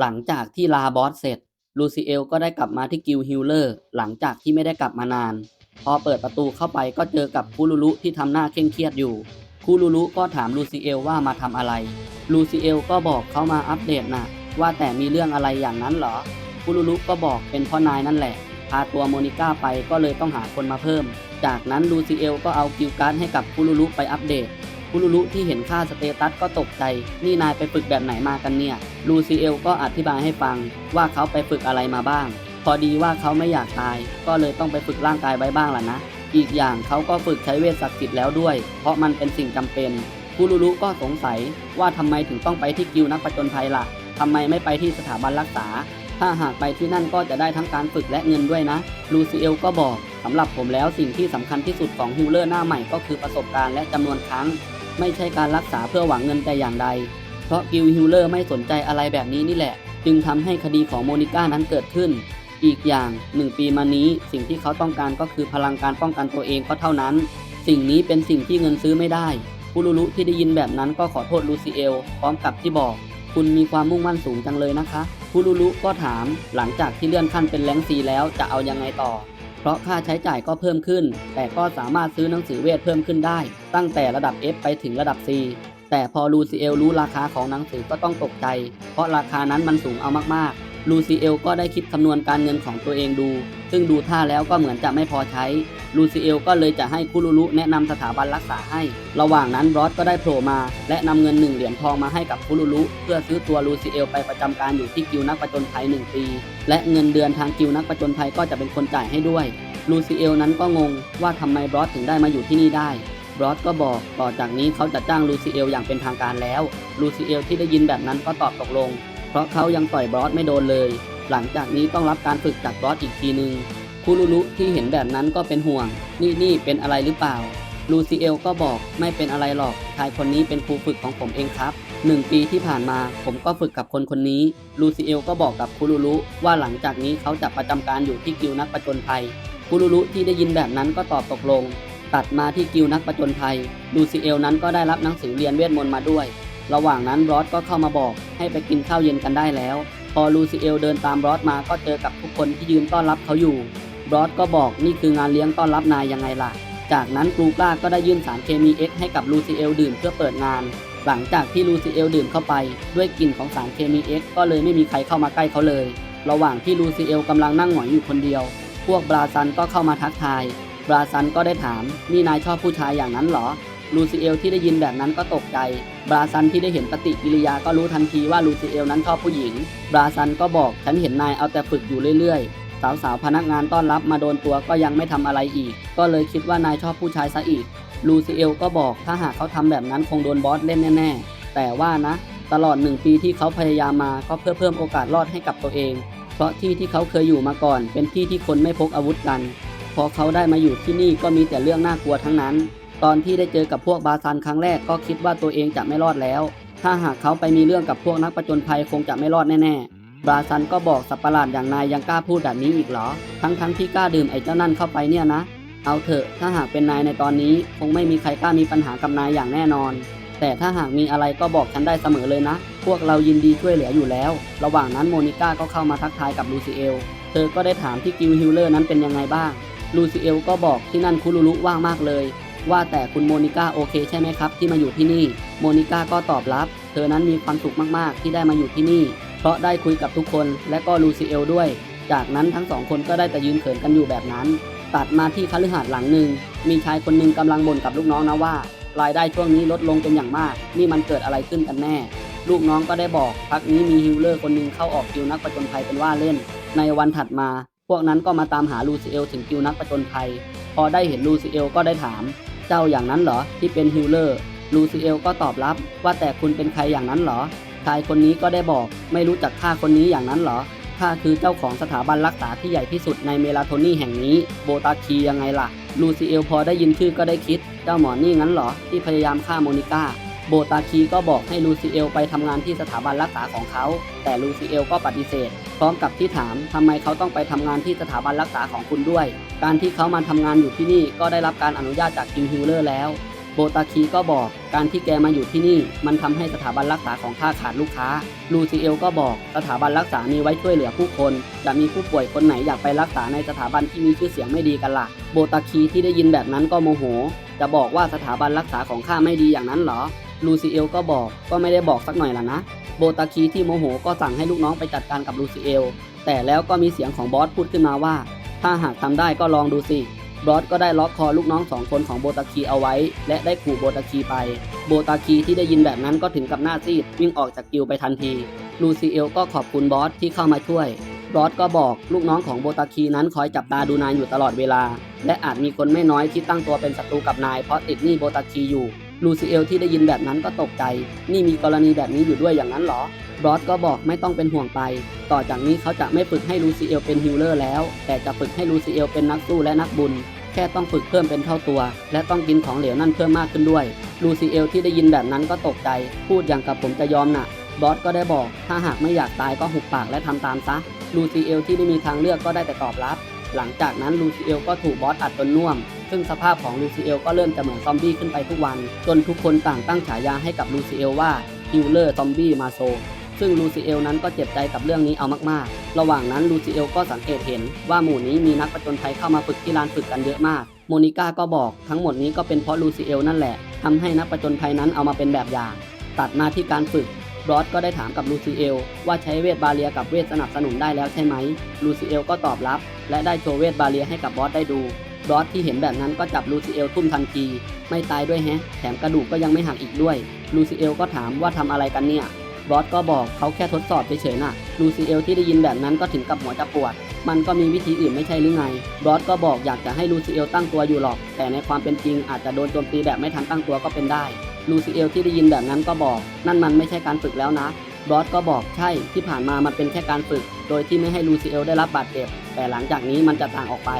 หลังจากที่ลาบอสเสร็จ ลูซิเอลก็ได้กลับมาที่กิลฮิลเลอร์ หลังจากที่ไม่ได้กลับมานาน พอเปิดประตูเข้าไปก็เจอกับคูลูรุที่ทำหน้าเคร่งเครียดอยู่ คูลูรุก็ถามลูซิเอลว่ามาทำอะไร ลูซิเอลก็บอกเขามาอัปเดตนะว่าแต่มีเรื่องอะไรอย่างนั้นเหรอ คูลูรุก็บอกเป็นพ่อนายนั่นแหละ พาตัวโมนิก้าไปก็เลยต้องหาคนมาเพิ่ม จากนั้นลูซิเอลก็เอากิลการ์ดให้กับคูลูรุไปอัปเดต คูลูรุที่เห็นค่าสเตตัสก็ตกใจ นี่นายไปฝึกแบบไหนมากันเนี่ย ลูซิเอลก็อธิบายให้ฟัง ว่าเขาไปฝึกอะไรมาบ้าง พอดีว่าเขาไม่อยากตาย ก็เลยต้องไปฝึกร่างกายไว้บ้างล่ะนะ อีกอย่างเขาก็ฝึกใช้เวทศักดิ์สิทธิ์แล้วด้วย เพราะมันเป็นสิ่งจำเป็นคูลูรุก็สงสัยว่าทำไมถึงต้องไปที่กิวนักประจนภัยล่ะทำไมไม่ไปที่สถาบันรักษา ถ้าหากไปที่นั่นก็จะได้ทั้งการฝึกและเงินด้วยนะ ลูซิเอลก็บอกสำหรับผมแล้วสิ่งที่สำคัญที่สุดของฮิลเลอร์หน้าใหม่ก็คือประสบการณ์และจำนวนครั้ง ไม่ใช่การรักษาเพื่อหวังเงินแต่อย่างใด เพราะกิลฮิลเลอร์ไม่สนใจอะไรแบบนี้นี่แหละ จึงทำให้คดีของโมนิก้านั้นเกิดขึ้น อีกอย่างหนึ่งปีมานี้สิ่งที่เขาต้องการก็คือพลังการป้องกันตัวเองก็เท่านั้น สิ่งนี้เป็นสิ่งที่เงินซื้อไม่ได้คูลูรุที่ได้ยินแบบนั้นก็ขอโทษลูซิเอล พร้อมกับที่บอก คุณมีความมุ่งมั่นสูงจังเลยนะคะคูลูรุก็ถาม หลังจากที่เลื่อนขั้นเป็นแรงซีแล้วจะเอายังไงต่อ เพราะค่าใช้จ่ายก็เพิ่มขึ้น แต่ก็สามารถซื้อหนังสือเวทเพิ่มขึ้นได้ ตั้งแต่ระดับ F ไปถึงระดับ C แต่พอลูซิเอลรู้ราคาของหนังสือก็ต้องตกใจ เพราะราคานั้นมันสูงเอามากๆ ลูซิเอลก็ได้คิดคำนวณการเงินของตัวเองดู ซึ่งดูท่าแล้วก็เหมือนจะไม่พอใช้ ลูซิเอลก็เลยจะให้คุรุรุแนะนำสถาบันรักษาให้ ระหว่างนั้นบรอสก็ได้โผล่มา และนำเงินหนึ่งเหรียญทองมาให้กับคุรุรุเพื่อซื้อตัวลูซิเอลไปประจำการอยู่ที่กิวนักประจนภัยหนึ่งปี และเงินเดือนทางกิวนักประจนภัยก็จะเป็นคนจ่ายให้ด้วย ลูซิเอลนั้นก็งงว่าทำไมบรอสถึงได้มาอยู่ที่นี่ได้บรอสก็บอกต่อจากนี้เขาจะจ้างลูซิเอลอย่างเป็นทางการแล้ว ลูซิเอลที่ได้ยินแบบนั้นก็ตอบตกลง เพราะเขายังต่อยบรอสไม่โดนเลย หลังจากนี้ต้องรับการฝึกจากบรอสอีกทีหนึ่งคูลูรุที่เห็นแบบนั้นก็เป็นห่วง นี่นี่เป็นอะไรหรือเปล่า ลูซิเอลก็บอกไม่เป็นอะไรหรอก ชายคนนี้เป็นครูฝึกของผมเองครับหนึ่งปีที่ผ่านมาผมก็ฝึกกับคนคนนี้ ลูซิเอลก็บอกกับคูลูรุว่าหลังจากนี้เขาจะประจำการอยู่ที่กิวนักประจนภัยคูลูรุที่ได้ยินแบบนั้นก็ตอบตกลง ตัดมาที่กิวนักประจนภัย ลูซิเอลนั้นก็ได้รับหนังสือเรียนเวทมนต์มาด้วย ระหว่างนั้นบรอสก็เข้ามาบอกให้ไปกินข้าวเย็นกันได้แล้ว พอลูซิเอลเดินตามบรอสมาก็เจอกับทุกคนที่ยืนต้อนรับเขาอยู่บรอสก็บอกนี่คืองานเลี้ยงต้อนรับนายยังไงล่ะ จากนั้นกรูกล้าก็ได้ยื่นสารเคมี X ให้กับลูซิเอลดื่มเพื่อเปิดงาน หลังจากที่ลูซิเอลดื่มเข้าไป ด้วยกลิ่นของสารเคมี X ก็เลยไม่มีใครเข้ามาใกล้เขาเลย ระหว่างที่ลูซิเอลกำลังนั่งหงอยอยู่คนเดียว พวกบราซันก็เข้ามาทักทาย บราซันก็ได้ถามนี่นายชอบผู้ชายอย่างนั้นเหรอ ลูซิเอลที่ได้ยินแบบนั้นก็ตกใจ บราซันที่ได้เห็นปฏิกิริยาก็รู้ทันทีว่าลูซิเอลนั้นชอบผู้หญิง บราซันก็บอกฉันเห็นนายเอาแต่ฝึกอยู่เรื่อยๆ สาวๆพนักงานต้อนรับมาโดนตัวก็ยังไม่ทำอะไรอีก ก็เลยคิดว่านายชอบผู้ชายซะอีก ลูซิเอลก็บอกถ้าหากเขาทำแบบนั้นคงโดนบอสเล่นแน่ ๆ แต่ว่านะ ตลอดหนึ่งปีที่เขาพยายามมาก็เพื่อเพิ่มโอกาสรอดให้กับตัวเอง เพราะที่ที่เขาเคยอยู่มาก่อน เป็นที่ที่คนไม่พกอาวุธกัน พอเขาได้มาอยู่ที่นี่ก็มีแต่เรื่องน่ากลัวทั้งนั้น ตอนที่ได้เจอกับพวกบาซันครั้งแรกก็คิดว่าตัวเองจะไม่รอดแล้ว ถ้าหากเขาไปมีเรื่องกับพวกนักประจนภัยคงจะไม่รอดแน่ๆ บาซันก็บอกสัตว์ประหลาดอย่างนายยังกล้าพูดแบบนี้อีกเหรอ ทั้งๆที่กล้าดื่มไอ้เจ้านั่นเข้าไปเนี่ยนะ เอาเถอะถ้าหากเป็นนายในตอนนี้ คงไม่มีใครกล้ามีปัญหากับนายอย่างแน่นอน แต่ถ้าหากมีอะไรก็บอกฉันได้เสมอเลยนะ พวกเรายินดีช่วยเหลืออยู่แล้ว ระหว่างนั้นโมนิก้าก็เข้ามาทักทายกับลูซิเอล เธอก็ได้ถามที่กิลฮิลเลอร์นั้นเป็นยังไงบ้าง ลูซิเอลก็บอกที่นั่นคุรุรุว่างมากเลย ว่าแต่คุณโมนิก้าโอเคใช่ไหมครับ ที่มาอยู่ที่นี่ โมนิก้าก็ตอบรับ เธอนั้นมีความสุขมากๆ ที่ได้มาอยู่ที่นี่ เพราะได้คุยกับทุกคนและก็ลูซิเอลด้วย จากนั้นทั้งสองคนก็ได้แต่ยืนเขินกันอยู่แบบนั้น ตัดมาที่คฤหาสน์หลังหนึ่ง มีชายคนหนึ่งกำลังบ่นกับลูกน้องนะว่า รายได้ช่วงนี้ลดลงเป็นอย่างมาก นี่มันเกิดอะไรขึ้นกันแน่ ลูกน้องก็ได้บอก พักนี้มีฮิลเลอร์คนหนึ่งเข้าออกกิวนักประจนภัยเป็นว่าเล่น ในวันถัดมา พวกนั้นก็มาตามหาลูซิเอลถึงกิวนักประจนภัย พอได้เห็นลูซิเอลก็ได้ถาม เจ้าอย่างนั้นเหรอที่เป็นฮิลเลอร์ลูซิเอลก็ตอบรับว่าแต่คุณเป็นใครอย่างนั้นเหรอชายคนนี้ก็ได้บอกไม่รู้จักข้าคนนี้อย่างนั้นเหรอข้าคือเจ้าของสถาบันรักษาที่ใหญ่ที่สุดในเมลาโทนี่แห่งนี้โบตาคียังไงล่ะ ลูซิเอลพอได้ยินชื่อก็ได้คิด เจ้าหมอนี่งั้นเหรอที่พยายามฆ่าโมนิก้าโบตาคีก็บอกให้ลูซิเอลไปทำงานที่สถาบันรักษาของเขา แต่ลูซิเอลก็ปฏิเสธ พร้อมกับที่ถามทำไมเขาต้องไปทำงานที่สถาบันรักษาของคุณด้วย การที่เขามาทำงานอยู่ที่นี่ก็ได้รับการอนุญาตจากกิมฮิลเลอร์แล้ว โบตาคีก็บอกการที่แกมาอยู่ที่นี่ มันทำให้สถาบันรักษาของข้าขาดลูกค้า ลูซิเอลก็บอกสถาบันรักษามีไว้ช่วยเหลือผู้คนจะมีผู้ป่วยคนไหนอยากไปรักษาในสถาบันที่มีชื่อเสียงไม่ดีกันล่ะ โบตาคีที่ได้ยินแบบนั้นก็โมโห จะบอกว่าสถาบันรักษาของข้าไม่ดีอย่างนั้นเหรอ ลูซิเอลก็บอกก็ไม่ได้บอกสักหน่อยล่ะนะ โบตาคีที่โมโหก็สั่งให้ลูกน้องไปจัดการกับลูซิเอลแต่แล้วก็มีเสียงของบอสพูดขึ้นมาว่า ถ้าหากทำได้ก็ลองดูสิบอสก็ได้ล็อกคอลูกน้องสองคนของโบตาคีเอาไว้ และได้ขู่โบตาคีไป โบตาคีที่ได้ยินแบบนั้นก็ถึงกับหน้าซีดวิ่งออกจากกิลไปทันที ลูซิเอลก็ขอบคุณบอสที่เข้ามาช่วยบอสก็บอกลูกน้องของโบตาคีนั้นคอยจับตาดูนายอยู่ตลอดเวลา และอาจมีคนไม่น้อยที่ตั้งตัวเป็นศัตรูกับนายเพราะติดหนี้โบตาคีอยู่ ลูซิเอลที่ได้ยินแบบนั้นก็ตกใจ นี่มีกรณีแบบนี้อยู่ด้วยอย่างนั้นเหรอบอสก็บอกไม่ต้องเป็นห่วงไป ต่อจากนี้เขาจะไม่ฝึกให้ลูซิเอลเป็นฮิลเลอร์แล้ว แต่จะฝึกให้ลูซิเอลเป็นนักสู้และนักบุญ แค่ต้องฝึกเพิ่มเป็นเท่าตัว และต้องกินของเหลวนั่นเพิ่มมากขึ้นด้วย ลูซิเอลที่ได้ยินแบบนั้นก็ตกใจ พูดอย่างกับผมจะยอมน่ะบอสก็ได้บอก ถ้าหากไม่อยากตายก็หุบปากและทำตามซะ ลูซิเอลที่ได้มีทางเลือกก็ได้แต่ตอบรับ หลังจากนั้นลูซิเอลก็ถูกบอสอัดจนน่วม ซึ่งสภาพของลูซิเอลก็เริ่มจะเหมือนซอมบี้ขึ้นไปทุกวัน จนทุกคนต่างตั้งฉายาให้กับลูซิเอลว่าฮิลเลอร์ซอมบี้มาโซซึ่งลูซิเอลนั้นก็เจ็บใจกับเรื่องนี้เอามากๆ ระหว่างนั้นลูซิเอลก็สังเกตเห็นว่าหมู่นี้มีนักประจนภัยเข้ามาฝึกที่ลานฝึกกันเยอะมาก โมนิก้าก็บอกทั้งหมดนี้ก็เป็นเพราะลูซิเอลนั่นแหละทำให้นักประจนภัยนั้นเอามาเป็นแบบอย่าง ตัดมาที่การฝึกบรอสก็ได้ถามกับลูซิเอลว่าใช้เวทบาเลียกับเวทสนับสนุนได้แล้วใช่ไหมลูซิเอลก็ตอบรับ และได้โชว์เวทบาเลียให้กับบอสได้ดู บรอสที่เห็นแบบนั้นก็จับลูซิเอลทุ่มทันที ไม่ตายด้วยแฮะ แถมกระดูกก็ยังไม่หักอีกด้วย ลูซิเอลก็ถามว่าทำอะไรกันเนี่ย บอสก็บอกเขาแค่ทดสอบเฉยๆน่ะ ลูซิเอลที่ได้ยินแบบนั้นก็ถึงกับหัวจะปวด มันก็มีวิธีอื่นไม่ใช่หรือไง บอสก็บอกอยากจะให้ลูซิเอลตั้งตัวอยู่หรอก แต่ในความเป็นจริงอาจจะโดนโจมตีแบบไม่ทันตั้งตัวก็เป็นได้ ลูซิเอลที่ได้ยินแบบนั้นก็บอก นั่นมันไม่ใช่การฝึกแล้วนะบอสก็บอกใช่ที่ผ่านมามันเป็นแค่การฝึก โดยที่ไม่ให้ลูซิเอลได้รับบาดเจ็บ แต่หลังจากนี้มันจะต่างออกไป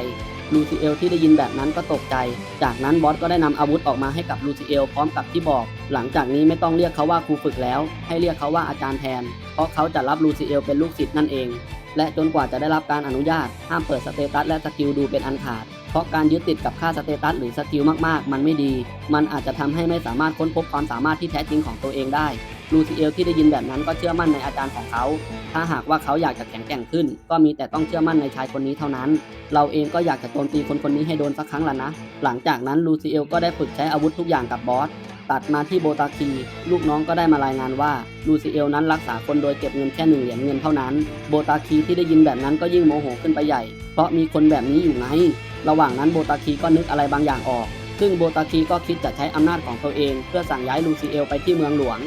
ลูซิเอลที่ได้ยินแบบนั้นก็ตกใจ จากนั้นบอสก็ได้นำอาวุธออกมาให้กับลูซิเอลพร้อมกับที่บอก หลังจากนี้ไม่ต้องเรียกเขาว่าครูฝึกแล้ว ให้เรียกเขาว่าอาจารย์แทน เพราะเขาจะรับลูซิเอลเป็นลูกศิษย์นั่นเอง และจนกว่าจะได้รับการอนุญาต ห้ามเปิดสเตตัสและสกิลดูเป็นอันขาด เพราะการยึดติดกับค่าสเตตัสหรือสกิลมากๆ มันไม่ดี มันอาจจะทำให้ไม่สามารถค้นพบความสามารถที่แท้จริงของตัวเองได้ ลูซิเอลที่ได้ยินแบบนั้นก็เชื่อมั่นในอาจารย์ของเขา ถ้าหากว่าเขาอยากจะแข็งแกร่งขึ้น ก็มีแต่ต้องเชื่อมั่นในชายคนนี้เท่านั้น เราเองก็อยากจะโจมตีคนคนนี้ให้โดนสักครั้งละนะ หลังจากนั้นลูซิเอลก็ได้ฝึกใช้อาวุธทุกอย่างกับบอส ตัดมาที่โบตาคีลูกน้องก็ได้มารายงานว่าลูซิเอลนั้นรักษาคนโดยเก็บเงินแค่หนึ่งเหรียญเงินเท่านั้น โบตาคีที่ได้ยินแบบนั้นก็ยิ่งโมโหขึ้นไปใหญ่ เพราะมีคนแบบนี้อยู่ไง ระหว่างนั้นโบตาคีก็นึกอะไรบางอย่างออก ซึ่งโบตาคีก็คิดจะใช้อำนาจของตัวเอง เพื่อสั่งย้ายลูซิเอลไปที่เมืองหลวง